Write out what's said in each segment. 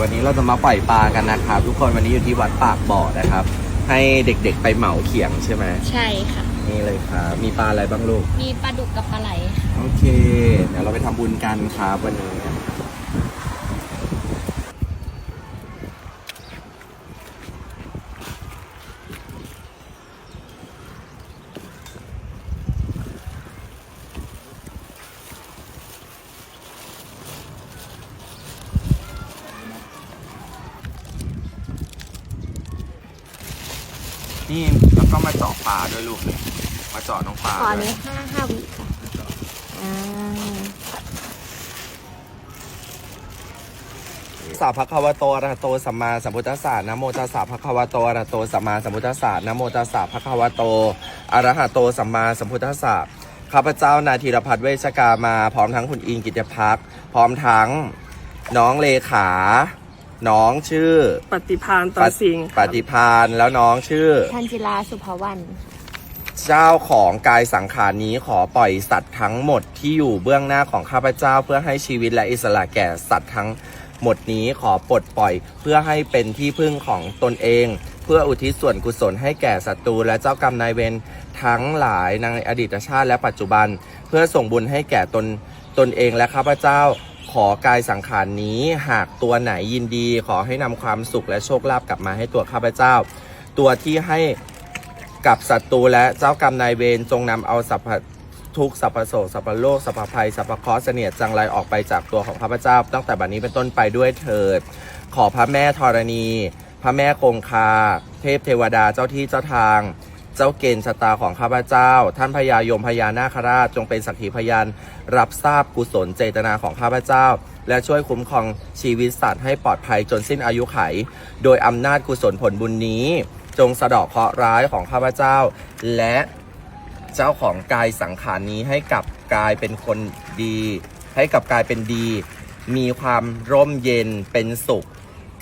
วันนี้เราจะมาปล่อยปลากันนะครับ ทุกคนวันนี้อยู่ที่วัดปากบ่อนะครับ ให้เด็กๆไปเหมาเขียงใช่ไหมใช่ค่ะ นี่เลยครับมีปลาอะไรบ้างลูก มีปลาดุกกับปลาไหลค่ะ โอเค เดี๋ยวเราไปทำบุญกันครับวันนี้ นี่แล้วก็มาเจาะปลาด้วยลูกเนี่ยมาเจาะน้องปลาขอด้วยนี้ห้าห้าวิค่ะอ่า สาภะคะวะโตอะระหะโตสัมมาสัมพุทธัสสะนะโมตัสสะภะคะวะโตอะระหะโตสัมมาสัมพุทธัสสะนะโมตัสสะภะคะวะโตอะระหะโตสัมมาสัมพุทธัสสะข้าพเจ้านายธีรพัฒน์เวชกามา พร้อมทั้งคุณอิงกิจพักพร้อมทั้งน้องเลขา น้องชื่อปฏิพานตอนสิงห์ปฏิพานแล้วน้องชื่อ ทันจิลาสุภวรรณเจ้าของกายสังขารนี้ขอปล่อยสัตว์ทั้งหมดที่อยู่เบื้องหน้าของข้าพเจ้า เพื่อให้ชีวิตและอิสระแก่สัตว์ทั้งหมดนี้ขอปลดปล่อย เพื่อให้เป็นที่พึ่งของตนเอง เพื่ออุทิศส่วนกุศลให้แก่ศัตรูและเจ้ากรรมนายเวรทั้งหลายในอดีตชาติและปัจจุบัน เพื่อส่งบุญให้แก่ตนตนเองและข้าพเจ้า ขอกายสังขารนี้หากตัวไหนยินดี ขอให้นำความสุขและโชคลาภกลับมาให้ตัวข้าพเจ้า ตัวที่ให้กับศัตรูและเจ้ากรรมนายเวรจงนำเอาสัพพทุกข์สัพพโศกสัพพโลกสัพพภัยสัพพเคราะห์เสนียดจังไรออกไปจากตัวของข้าพเจ้า ตั้งแต่บัดนี้เป็นต้นไปด้วยเถิด ขอพระแม่ธรณี พระแม่คงคา เทพเทวดาเจ้าที่เจ้าทาง เจ้าเกณฑ์ชะตาของข้าพเจ้า ท่านพญายมพญานาคราชจงเป็นสักขีพยานรับทราบกุศลเจตนาของข้าพเจ้า และช่วยคุ้มครองชีวิตสัตว์ให้ปลอดภัยจนสิ้นอายุไข โดยอำนาจกุศลผลบุญนี้ จงสะเดอกเคราะห์ร้ายของข้าพเจ้า และเจ้าของกายสังขารนี้ให้กลับกลายเป็นคนดี ให้กลับกลายเป็นดี มีความร่มเย็นเป็นสุข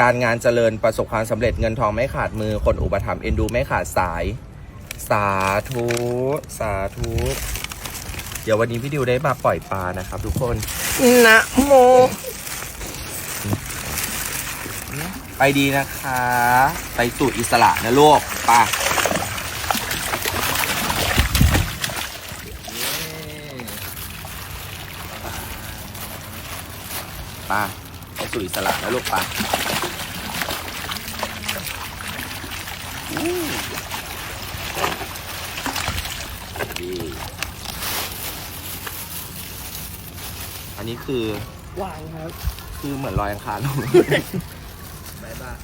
การงานเจริญประสบความสำเร็จเงินทองไม่ขาดมือคนอุปถัมภ์เอ็นดูไม่ขาดสาย สาธุ สาธุ เดี๋ยววันนี้พี่ดิวได้มาปล่อยปลานะครับ ทุกคน นะโม ไปดีนะคะ ไปสู่อิสระนะลูกไปไปไปสู่อิสระนะลูกไปอู้ดี อันนี้คือหวานครับคือเหมือนลอยอังคารลงบายบาย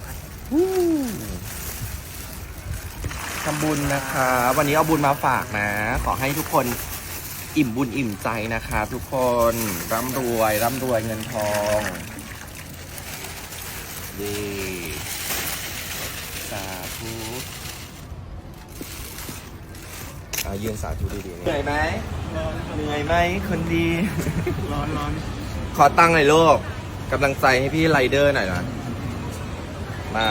ทำบุญนะคะ วันนี้เอาบุญมาฝากนะ ขอให้ทุกคนอิ่มบุญอิ่มใจนะคะทุกคนร่ำรวยร่ำรวยเงินทองดีสาธุ อายืนสาธุดีๆเหนื่อยไหมเหนื่อยไหมคนดี ร้อนร้อนขอตั้งหน่อยลูกกำลังใจให้พี่ไรเดอร์หน่อยนะมา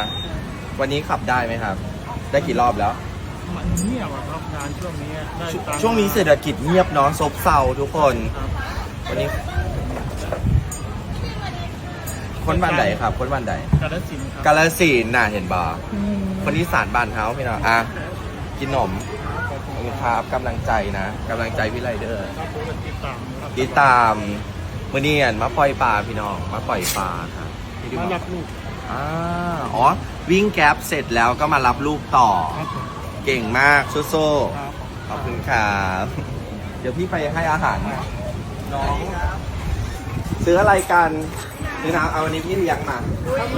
วันนี้ขับได้ไหมครับ ได้กี่รอบแล้ว มันเงียบอะครับงานช่วงนี้ได้ชตัค์ช่วงนี้เศรษฐกิจเงียบเนาะซบเซาทุกคน ครับวันนี้ คนบ้านไหนครับ คนบ้านไหนกาฬสินธุ์ครับกาลสินธุ์น่ะเห็นบ่คนที่สารบ้านเฮาพี่น้องอะกินหนม ขอบคุณครับกำลังใจนะกำลังใจพี่ไรเดอร์ครับผมติดตามครับติดตามมื่อนี้อั่นมาปล่อยปลาพี่น้องมาปล่อยปลาครับพี่ดิวมาบอกรับลูกอ่าอ๋อวิ่งแก๊ปเสร็จแล้วก็มารับลูกต่อ ครับผมเก่งมากสู้ครับๆขอบคุณครับเดี๋ยวพี่ไปให้อาหารน้องซื้ออะไรกันซื้อน้ำเอาวันนี้พี่เลี้ยงมา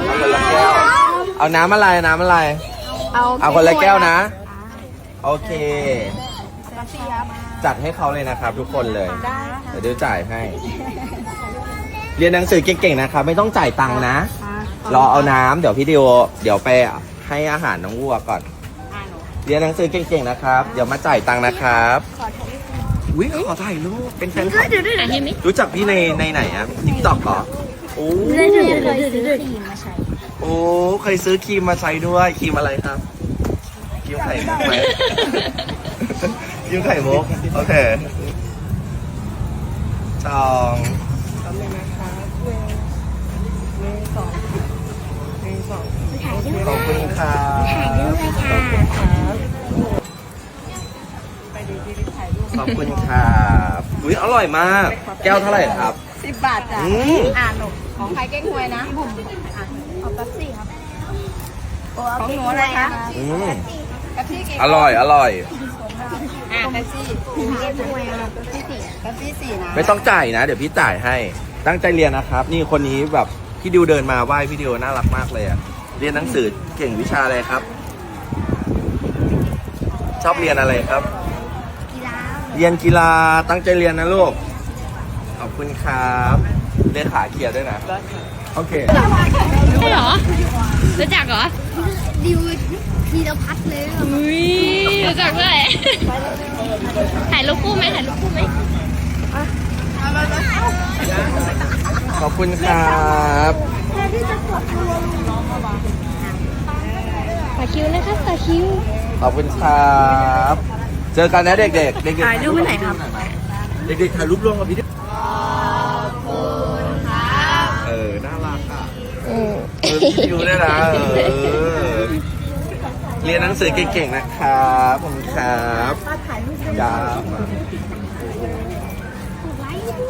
เอาคนละแก้วเอาน้ำอะไรน้ำอะไร เอาเอาคนละแก้วนะ โอเคจัดให้เขาเลยนะครับ ทุกคนเลยเดี๋ยวเดี๋ยวจ่ายให้ เรียนหนังสือเก่งๆนะครับ ไม่ต้องจ่ายตังค์นะ รอเอาน้ำเดี๋ยวพี่ดิวเดี๋ยวไปให้อาหารน้องวัวก่อนเรียนหนังสือเก่งๆนะครับ เดี๋ยวมาจ่ายตังค์นะครับอุ้ยขอถ่ายรูปเป็นแฟนคลับอะเห็นไหมรู้จักพี่ในในไหนอะทิกตอกเหรอโอ้เคยซื้อครีมมาใช้โอ้เคยซื้อครีมมาใช้ด้วยครีมอะไรครับ ครีมไข่มุกไหมครีมไข่มุกโอเคจองเลยนะคะหนึ่งหนึ่งสองหนึ่งสองถ่ายรูปขอบคุณครับถ่ายรูปเลยค่ะครับไปดูที่ถ่ายรูปขอบคุณครับอุ้ยอร่อยมาก แก้วเท่าไหร่ครับสิบบาทจ้ะอืมอ่านหนูของใครเก้งหวยนะบุ๋มอะเอาแป๊บซี่ครับของหนูอะไรคะ อืมกะทิเก่งอร่อย อร่อย อะกะทิเรียกด้วยครับที่สี่กะทิสี่นะไม่ต้องจ่ายนะ เดี๋ยวพี่จ่ายให้ ตั้งใจเรียนนะครับ นี่คนนี้แบบพี่ดิวเดินมาไหว้พี่ดิวน่ารักมากเลยอะเรียนหนังสือเก่งวิชาอะไรครับ ชอบเรียนอะไรครับ กีฬาเรียนกีฬาตั้งใจเรียนนะลูก ขอบคุณครับเรียนขาเกียร์ด้วยนะ โอเค ใช่เหรอรู้จักเหรอ ดิว ธีรพัฒน์เลยอุ้ยรู้จักด้วยถ่ายรูปคู่ไหมถ่ายรูปคู่ไหมขอบคุณครับต่อคิวนะครับต่อคิวขอบคุณครับเจอกันนะเด็กๆเด็กๆถ่ายรูปไปไหนครับเด็กๆถ่ายรูปร่วมกับพี่ดิเออน่ารักอะอืมเออพี่ดิวด้วยนะเออ เรียนหนังสือเก่งๆนะครับขอบคุณครับจ้า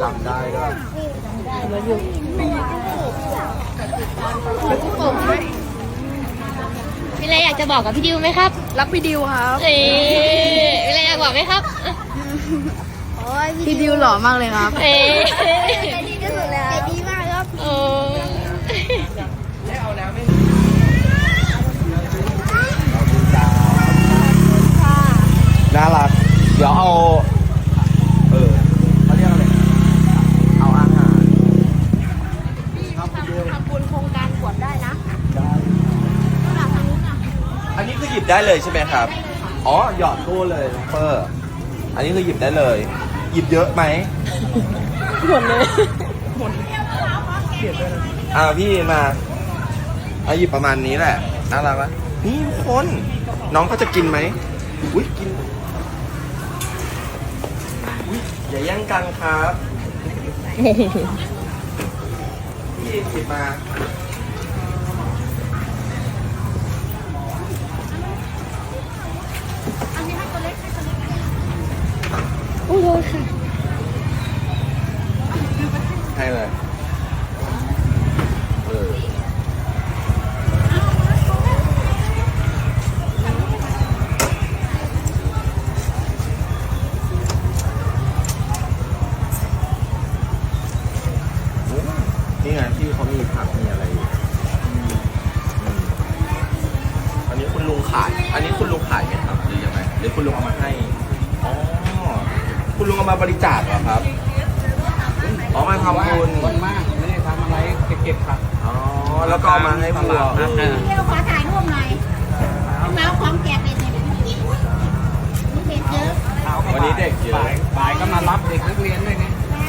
จำได้ด้วยมีอะไรอยากจะบอกกับพี่ดิวไหมครับ รักพี่ดิวครับเอ๊ะมีอะไรอยากบอกไหมครับพี่ดิวหล่อมากเลยครับ เอ๊ะ ใจดีที่สุดแล้วใจดีมากครับ โอ้ น่ารัก เดี๋ยวเอา เออเขาเรียกอะไร เอาอาหาร ทำบุญโครงการขวดได้นะ อันนี้คือหยิบ ได้เลยใช่ไหมครับ อ๋อ หยอดตู้เลยเปอร์อันนี้คือหยิบได้เลย หยิบเยอะไหมหมดเลยอ่าพี่มาเอาหยิบประมาณนี้แหละน่ารักไหมนี่ทุกคน น้องเขาจะกินไหมอุ้ยกินอุ้ยอย่าแย่งกันครับ พี่หยิบมา โอ้โหค่ะให้เลยเออนี่ไงที่เขามีผักมีอะไรอยู่อืมอันนี้คุณลุงขาย อันนี้คุณลุงขายไหมครับหรือยังไงหรือคุณลุงเอามาให้ ลุงเอามาบริจาคเหรอครับอ๋อมาทำบุญคนมากไม่ได้ทำอะไรเก็บผักอ๋อแล้วก็เอามาให้วัวตลาดนัดเดี๋ยวขอถ่ายรูปหน่อยมาเอาของแกะไปเลยมีเห็ดเยอะวันนี้เด็กเยอะบ่ายบ่ายก็มารับเด็กนักเรียนด้วยไงมา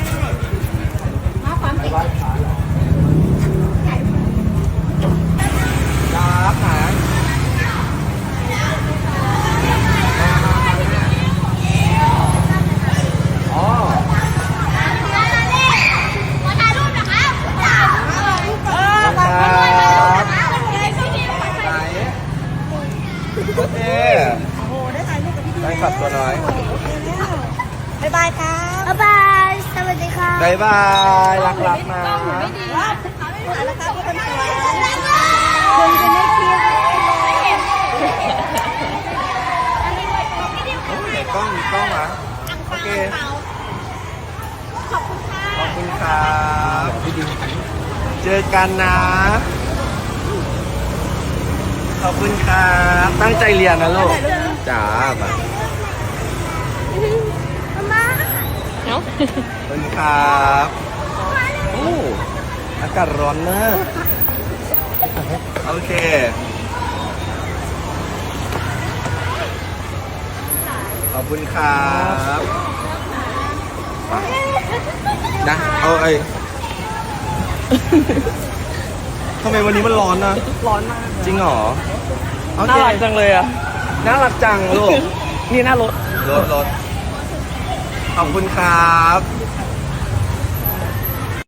เอาของแกะครับหาอ๋อ ขอถ่ายรูปนะครับ ครับไหนโอเคโอ้โห ได้ถ่ายรูปกับพี่ได้ขับตัวน้อย บ๊ายบายครับ บ๊ายบาย สวัสดีครับ บายบายรักรักๆนะแล้วครับคนสวยคนจะได้คลิปโอ้ยไหนกล้องมีกล้องนะโอเคขอบคุณค่ะขอบคุณครับ เจอกันนะ ขอบคุณครับ ตั้งใจเรียนนะลูก จ้ามา เนาะขอบ คุณครับโอ้อากาศร้อนมากโอเคขอบคุณครับนะเอาไอ้ทำไมวันนี้มันร้อนนะร้อนมากจริงเหรอโอเคน่ารักจังเลยอะน่ารักจังลูกนี่หน้ารถรถรถขอบคุณครับ